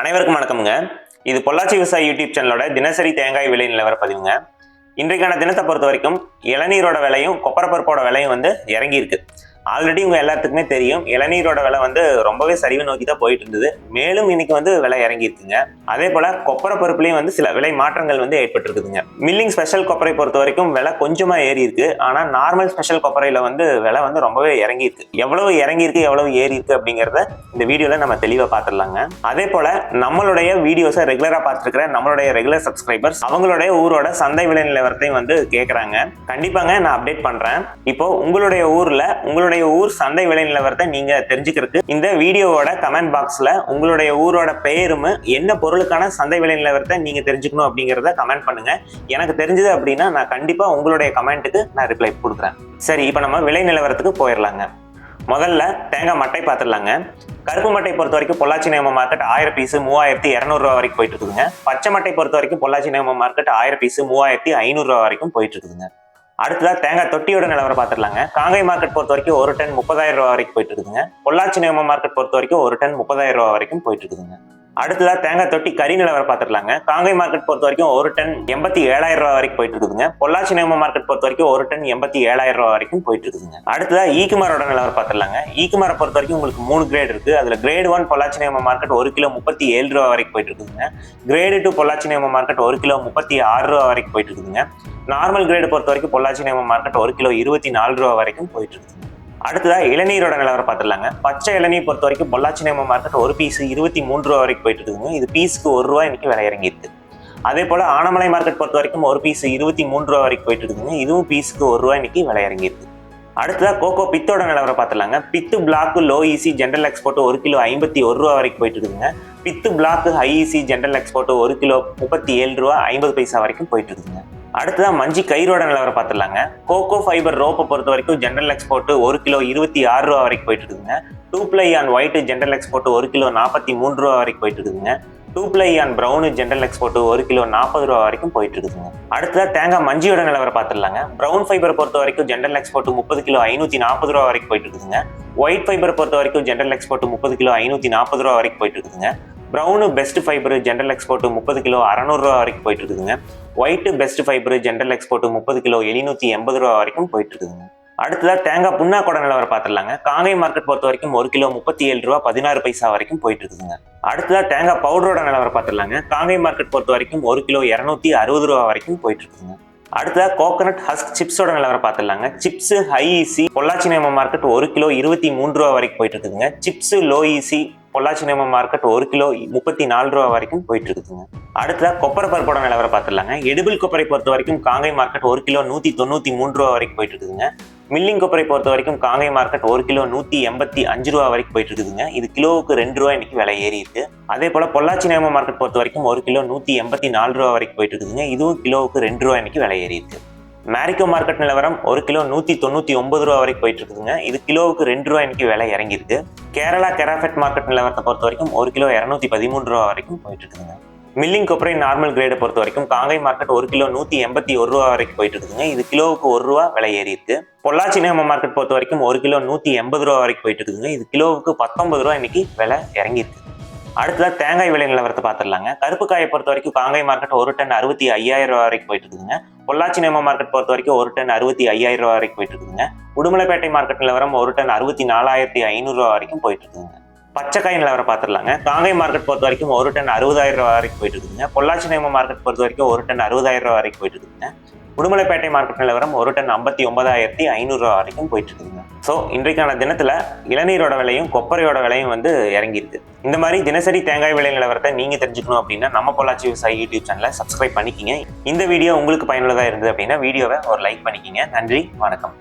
அனைவருக்கும் வணக்கமுங்க. இது பொள்ளாச்சி விவசாய யூடியூப் சேனலோட தினசரி தேங்காய் விலை நிலவர பதிவுங்க. இன்றைக்கான தினத்தை பொறுத்த வரைக்கும் இளநீரோட விலையும் கொப்பரப்பருப்போட விலையும் வந்து இறங்கியிருக்கு. ஆல்ரெடி உங்க எல்லாத்துக்குமே தெரியும். இளநீரோட விலை வந்து ரொம்பவே சரிவு நோக்கி தான் போயிட்டு இருந்தது மேலும் இன்னைக்கு வந்து விலை இறங்கியிருக்குங்க. அதே போல கொப்பரை பருப்புலையும் வந்து சில விலை மாற்றங்கள் வந்து ஏற்பட்டிருக்குதுங்க. மில்லிங் ஸ்பெஷல் கொப்பரை பொறுத்த வரைக்கும் விலை கொஞ்சமா ஏறி இருக்கு ஆனா நார்மல் ஸ்பெஷல் கொப்பரையில வந்து விலை வந்து ரொம்பவே இறங்கியிருக்கு. எவ்வளவு இறங்கியிருக்கு எவ்வளவு ஏறி இருக்கு அப்படிங்கறத இந்த வீடியோல நம்ம தெளிவா பார்த்துடலாங்க அதே போல நம்மளுடைய வீடியோஸை ரெகுலரா பார்த்துருக்கிற நம்மளுடைய ரெகுலர் சப்ஸ்கிரைபர்ஸ் அவங்களுடைய ஊரோட சந்தை விலை நிலவரத்தையும் வந்து கேட்குறாங்க கண்டிப்பாங்க நான் அப்டேட் பண்றேன். இப்போ உங்களுடைய ஊர்ல உங்களுடைய ஊர் சந்தை விலை நிலவரத்தை நீங்க தெரிஞ்சுக்கிறதுக்கு இந்த வீடியோவோட கமெண்ட் பாக்ஸ்ல உங்களுடைய ஊரோட பெயரும் என்ன பொருளுக்கான சந்தை விலை நிலவரத்தை நீங்க தெரிஞ்சுக்கணும் அப்படிங்கிறத கமெண்ட் பண்ணுங்க. எனக்கு தெரிஞ்சது அப்படின்னா நான் கண்டிப்பா உங்களுடைய கமெண்ட்டுக்கு நான் ரிப்ளை கொடுக்குறேன். சரி இப்போ நம்ம விலை நிலவரத்துக்கு போயிடலாங்க முதல்ல தேங்காய் மட்டை பார்த்துடலாங்க கருப்பு மட்டை பொறுத்த வரைக்கும் பொள்ளாச்சி நேம மார்க்கெட் ஆயிரம் பீஸ் மூவாயிரத்தி இரநூறுவா வரைக்கும் போயிட்டு இருக்குதுங்க. பச்சை மட்டை பொறுத்த வரைக்கும் பொள்ளாச்சி நேம மார்க்கெட் ஆயிரம் பீஸ் மூவாயிரத்தி ஐநூறுரூவா வரைக்கும் போயிட்டு இருக்குதுங்க. அடுத்ததாக தேங்காய் தொட்டியோட நிலவரம் பார்த்துடலாங்க. காங்கை மார்க்கெட் பொறுத்த வரைக்கும் ஒரு டன் முப்பதாயிரம் ரூபா வரைக்கும் போயிட்டு இருக்குதுங்க. பொள்ளாச்சி நேம மார்க்கெட் பொறுத்த வரைக்கும் ஒரு டன் முப்பதாயிரம் ரூபா வரைக்கும் போயிட்டு இருக்குதுங்க. அடுத்ததாக தேங்காய் தொட்டி கறி நிலவரம் பார்த்துடலாங்க காங்கை மார்க்கெட் பொறுத்த வரைக்கும் ஒரு டன் எண்பத்தி ஏழாயிரம் ரூபா வரைக்கும் போயிட்டு இருக்குதுங்க. பொள்ளாச்சி நேம மார்க்கெட் பொறுத்த வரைக்கும் ஒரு டன் எண்பத்தி ஏழாயிரம் ரூபா வரைக்கும் போயிட்டு இருக்குதுங்க. அடுத்ததாக ஈக்குமாரோட நிலவரம் பார்த்துடலாங்க ஈக்குமாரை பொறுத்த வரைக்கும் உங்களுக்கு மூணு கிரேட் இருக்கு. அதுல கிரேட் ஒன் பொள்ளாச்சி நேம மார்க்கெட் ஒரு கிலோ முப்பத்தி ஏழு ரூபா வரைக்கும் போயிட்டு இருக்குதுங்க. கிரேடு டூ பொள்ளாச்சி நேம மார்க்கெட் ஒரு கிலோ முப்பத்தி ஆறு ரூபா வரைக்கும் போயிட்டு இருக்குதுங்க. நார்மல் கிரேடு பொறுத்த வரைக்கும் பொள்ளாச்சி நேம மார்க்கெட் ஒரு கிலோ இருபத்தி நாலு ரூபா வரைக்கும் போயிட்டு இருக்குதுங்க. அடுத்ததாக இளநீரோட நிலவரம் பார்த்துடலாங்க. பச்சை இளநீர் பொறுத்த வரைக்கும் பொள்ளாச்சி நேம மார்க்கெட் ஒரு பீஸ் இருபத்தி மூன்று ரூபா வரைக்கும் போயிட்டு இருக்குதுங்க இது பீஸுக்கு ஒரு ரூபா இன்றைக்கி விலை இறங்கியிருக்கு. அதே போல் ஆனமலை மார்க்கெட் பொறுத்த வரைக்கும் ஒரு பீஸ் இருபத்தி மூன்று ரூபா வரைக்கும் போயிட்டு இருக்குங்க. இதுவும் பீஸுக்கு ஒரு ரூபா இன்றைக்கி விலை இறங்கியிருக்கு. அடுத்ததாக கோகோ பித்தோட நிலவரம் பார்த்துலாங்க pith block low EC general export ஒரு கிலோ ஐம்பத்தி ஒரு ரூபா வரைக்கும் போயிட்டு இருக்குதுங்க pith block high EC general export ஒரு கிலோ முப்பத்தி ஏழு ரூபா ஐம்பது பைசா வரைக்கும் போயிட்டு இருக்குங்க. அடுத்ததா மஞ்சி கயிறோட நிலவரம் பார்த்துடலாங்க. கோகோ ஃபைபர் ரோப்பை பொறுத்த வரைக்கும் ஜென்ரல் எக்ஸ்போர்ட் ஒரு கிலோ இருபத்தி ஆறு ரூபா வரைக்கும் போயிட்டு இருக்குதுங்க. Two ply on white general export ஒரு கிலோ நாற்பத்தி மூன்று ரூபா வரைக்கும் போயிட்டு இருக்குதுங்க. Two ply on brown general export ஒரு கிலோ நாற்பது ரூபா வரைக்கும் போயிட்டு இருக்குதுங்க. அடுத்ததா தேங்காய் மஞ்சியோட நிலவரம் பார்த்துடலாங்க. ப்ரௌன் ஃபைபர் பொறுத்த வரைக்கும் ஜென்ரல் எக்ஸ்போர்ட் முப்பது கிலோ ஐநூற்றி நாற்பது ரூபா வரைக்கும் போயிட்டு இருக்குதுங்க. ஒயிட் ஃபைபர் பொறுத்த வரைக்கும் ஜென்ரல் எக்ஸ்போர்ட் முப்பது கிலோ ஐநூற்றி நாற்பது ரூபா வரைக்கும் போயிட்டு இருக்குதுங்க. Brown best fibre general export முப்பது கிலோ அறநூறுரூவா வரைக்கும் போயிட்டு இருக்குதுங்க white best fibre general export முப்பது கிலோ எழுநூற்றி எண்பது ரூபா வரைக்கும் போயிட்டு இருக்குதுங்க அடுத்ததாக தேங்காய் புண்ணாக்கோட நிலவரம் பார்த்துடலாங்க. காங்கை மார்க்கெட் பொறுத்த வரைக்கும் ஒரு கிலோ முப்பத்தி ஏழு ரூபா பதினாறு பைசா வரைக்கும் போயிட்டு இருக்குதுங்க அடுத்ததாக தேங்காய் பவுடரோட நிலவரம் பார்த்துடலாங்க. காங்கை மார்க்கெட் பொறுத்த வரைக்கும் ஒரு கிலோ இரநூத்தி அறுபது ரூபா வரைக்கும் போயிட்டு இருக்குதுங்க அடுத்ததாக கோகனட் ஹஸ்க் சிப்ஸோட நிலவரம் பார்த்துடலாங்க. சிப்ஸ் ஹை ஈசி பொள்ளாச்சி நேம மார்க்கெட் ஒரு கிலோ இருபத்தி மூன்று ரூபா வரைக்கும் போயிட்டு இருக்குதுங்க சிப்ஸ் லோ ஈசி பொள்ளாச்சி நேம மார்க்கெட் ஒரு கிலோ முப்பத்தி நாலு ரூபா வரைக்கும் போயிட்டு இருக்குதுங்க அடுத்ததா கொப்பரை பருப்போட நிலவரம் பார்த்துடலாங்க. எடிபிள் கொப்பரை பொறுத்த வரைக்கும் காங்கை மார்க்கெட் ஒரு கிலோ நூற்றி தொண்ணூற்றி மூன்று ரூபா வரைக்கும் போயிட்டு இருக்குதுங்க மில்லிங் கொப்பரை பொறுத்த வரைக்கும் காங்கை மார்க்கெட் ஒரு கிலோ நூற்றி எண்பத்தி அஞ்சு ரூபா வரைக்கும் போயிட்டு இருக்குதுங்க இது கிலோவுக்கு ரெண்டு ரூபா இன்னைக்கு விலை ஏறி இருக்கு அதே போல பொள்ளாச்சி நேம மார்க்கெட் பொறுத்த வரைக்கும் ஒரு கிலோ நூற்றி எண்பத்தி நாலு ரூபா வரைக்கும் போயிட்டு இருக்குதுங்க இதுவும் கிலோவுக்கு ரெண்டு ரூபா இன்னைக்கு விலை ஏறி இருக்கு மேரிக்கோ மார்க்கெட் நிலவரம் ஒரு கிலோ நூற்றி தொண்ணூற்றி ஒன்பது ரூபா வரைக்கும் போயிட்டு இருக்குதுங்க இது கிலோவுக்கு ரெண்டு ரூபா இன்னைக்கு விலை இறங்கியிருக்கு. கேரளா கெராஃபெட் மார்க்கெட் நிலவரத்தை பொறுத்த வரைக்கும் ஒரு கிலோ இரநூத்தி பதிமூன்று ரூபா வரைக்கும் போயிட்டு இருக்குதுங்க மில்லிங் கொப்பரை நார்மல் கிரேடை பொறுத்த வரைக்கும் காங்கை மார்க்கெட் ஒரு கிலோ நூற்றி எண்பத்தி ஒரு ரூபா வரைக்கும் போயிட்டு இருக்குதுங்க இது கிலோவுக்கு ஒரு ரூபா விலை ஏறி இருக்கு பொள்ளாச்சி நேம மார்க்கெட் பொறுத்த வரைக்கும் ஒரு கிலோ நூற்றி எண்பது ரூபா வரைக்கும் போயிட்டு இருக்குதுங்க இது கிலோவுக்கு பத்தொன்பது ரூபா இன்னைக்கு விலை இறங்கியிருக்கு. அடுத்ததாக தேங்காய் விலை நிலவரத்தை பார்த்துடலாங்க. கருப்பு காயை பொறுத்த வரைக்கும் காங்கை மார்க்கெட் ஒரு டன் அறுபத்தி ஐயாயிரம் ரூபா வரைக்கும் போயிட்டு இருக்குதுங்க. பொள்ளாச்சி நேம மார்க்கெட் பொறுத்த வரைக்கும் ஒரு டன் அறுபத்தி ஐயாயிரம் ரூபா வரைக்கும் போயிட்டு இருக்குதுங்க. உடுமலைப்பேட்டை மார்க்கெட் நிலவரம் ஒரு டன் அறுபத்தி நாலாயிரத்தி ஐநூறுரூவா வரைக்கும் போயிட்டு இருக்குதுங்க. பச்சைக்காய் நிலவரம் பார்த்துடலாங்க. காங்கை மார்க்கெட் பொறுத்த வரைக்கும் ஒரு டன் அறுபதாயிரம் ரூபா வரைக்கும் போயிட்டு இருக்குதுங்க. பொள்ளாச்சி நேம மார்க்கெட் பொறுத்த வரைக்கும் ஒரு டன் அறுபதாயிரம் ரூபா வரைக்கும் போயிட்டு இருக்குதுங்க. உடுமலைப்பேட்டை மார்க்கெட் நிலவரம் ஒரு டன் ஐம்பத்தி ஒன்பதாயிரத்தி ஐநூறுரூவா வரைக்கும் போயிட்டு இருக்குங்க ஸோ இன்றைக்கான தினத்தில் இளநீரோட விலையும் கொப்பரையோட விலையும் வந்து இறங்கியிருக்கு. இந்த மாதிரி தினசரி தேங்காய் விலை நிலவரத்தை நீங்கள் தெரிஞ்சுக்கணும் அப்படின்னா நம்ம பொள்ளாச்சி விவசாயி யூடியூப் சேனலை சப்ஸ்கிரைப் பண்ணிக்கிங்க. இந்த வீடியோ உங்களுக்கு பயனுள்ளதாக இருந்தது அப்படின்னா வீடியோவை ஒரு லைக் பண்ணிக்கிங்க. நன்றி வணக்கம்.